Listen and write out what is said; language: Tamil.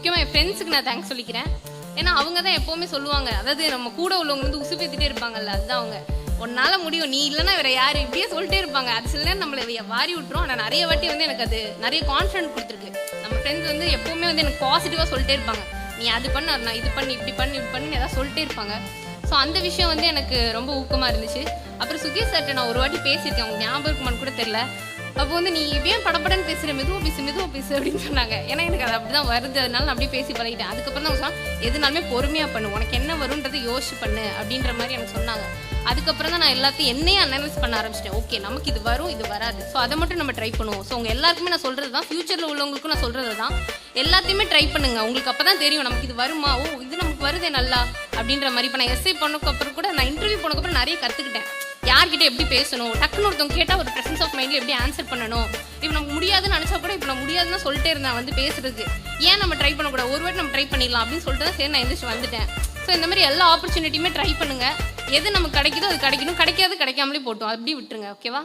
முக்கியமாக என் ஃப்ரெண்ட்ஸுக்கு நான் தேங்க்ஸ் சொல்லிக்கிறேன். ஏன்னா அவங்க தான் எப்போவுமே சொல்லுவாங்க. அதாவது நம்ம கூட உள்ளவங்க வந்து உசு பேத்திட்டே இருப்பாங்கல்ல அதுதான் அவங்க. உன்னால முடியும். நீ இல்லைன்னா வேற யாரு? இப்படியே சொல்லிட்டே இருப்பாங்க. அது சில நேரம் நம்மளை வாரி விட்டுரும். ஆனால் நிறைய வாட்டி வந்து எனக்கு அது நிறைய கான்ஃபிடன்ட் கொடுத்துருக்கு. நம்ம ஃப்ரெண்ட்ஸ் வந்து எப்போவுமே வந்து எனக்கு பாசிட்டிவாக சொல்லிட்டே இருப்பாங்க. நீ அது பண்ண நான் இது பண்ணி இப்படி பண்ணி இப்படி பண்ணி ஏதாவது சொல்லிட்டே இருப்பாங்க. ஸோ அந்த விஷயம் வந்து எனக்கு ரொம்ப ஊக்கமாக இருந்துச்சு. அப்புறம் சுகேஷ் சார்ட்ட நான் ஒரு வாட்டி பேசியிருக்கேன். அவங்க ஞாபகம் இருக்குமான்னு கூட தெரியல. அப்போ வந்து நீ ஏன் படப்படன்னு பேசுகிற மெதுவாக பேசு மெதுவாக பேசு அப்படின்னு சொன்னாங்க. ஏன்னா எனக்கு அது அப்படி தான் வருது. அதனால நான் அப்படியே பேசி பழகிட்டேன். அதுக்கப்புறம் தான் அவங்க எதுனாலுமே பொறுமையாக பண்ணு. உனக்கு என்ன வரும்ன்றது யோசிச்சு பண்ணு. அப்படின்ற மாதிரி எனக்கு சொன்னாங்க. அதுக்கப்புறம் தான் நான் எல்லாத்தையும் என்னையே அனலைஸ் பண்ண ஆரம்பிச்சிட்டேன். ஓகே நமக்கு இது வரும் இது வராது. ஸோ அதை மட்டும் நம்ம ட்ரை பண்ணுவோம். ஸோ உங்க எல்லாருக்குமே நான் சொல்கிறது தான். ஃப்யூச்சரில் உள்ளவங்களுக்கும் நான் சொல்கிறது தான். எல்லாத்தையுமே ட்ரை பண்ணுங்க. உங்களுக்கு அப்போ தான் தெரியும். நமக்கு இது வருமா? ஓ இது நமக்கு வருதே நல்லா. அப்படின்ற மாதிரி. இப்போ நான் எஸ்ஐ பண்ணக்கப்புறம் கூட நான் இன்டர்வியூ போனதுக்கப்புறம் நிறைய கற்றுக்கிட்டேன் யார்கிட்ட எப்படி பேசணும்? டக்குன்னு ஒருத்தவங்க கேட்டால் ஒரு ப்ரெசன்ஸ் ஆஃப் மைண்டில் எப்படி ஆன்சர் பண்ணணும்? இப்போ நம்ம முடியாதுன்னு நினச்சா கூட இப்போ நான் முடியாதுன்னு சொல்லிட்டே இருந்தேன் வந்து பேசுறதுக்கு ஏன் நம்ம ட்ரை பண்ணக்கூடாது? ஒரு வாட்டி நம்ம ட்ரை பண்ணிடலாம் அப்படின்னு சொல்லிட்டு தான் சரி நான் எந்திரிச்சு வந்துட்டேன். ஸோ இந்த மாதிரி எல்லா ஆப்பர்ச்சுனிட்டியுமே ட்ரை பண்ணுங்கள் எது நமக்கு கிடைக்குதோ அது கிடைக்கணும். கிடைக்காது கிடைக்காமலே போட்டோம். அப்படி விட்டுருங்க ஓகேவா